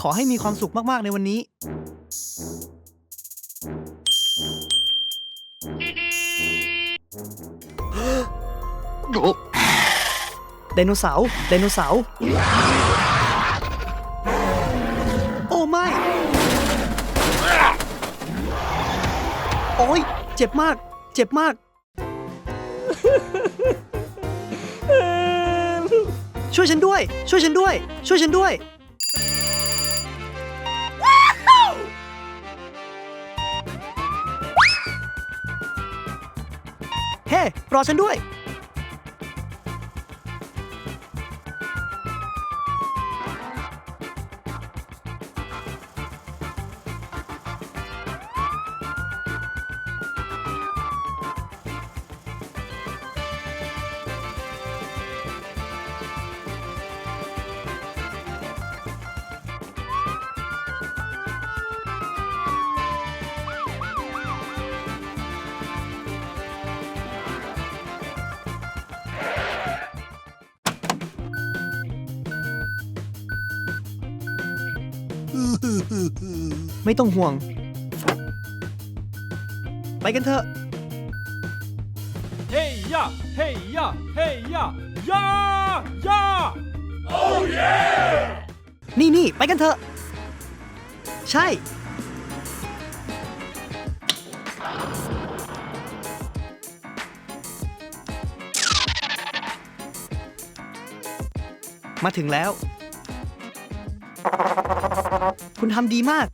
ขอให้มีความสุขมาก ๆ ในวันนี้ ไดโนเสาร์ไดโนเสาร์โอ้ไม่ โอ้ย เจ็บมาก เจ็บมาก ช่วยฉันด้วย ช่วยฉันด้วย ช่วยฉันด้วย เฮ้ รอฉันด้วย ไม่ต้องห่วง ไปกันเถอะ Hey ya, hey ya, hey ya, ya, ya! นี่นี่ไปกันเถอะ ใช่ มาถึงแล้ว คุณทำดีมาก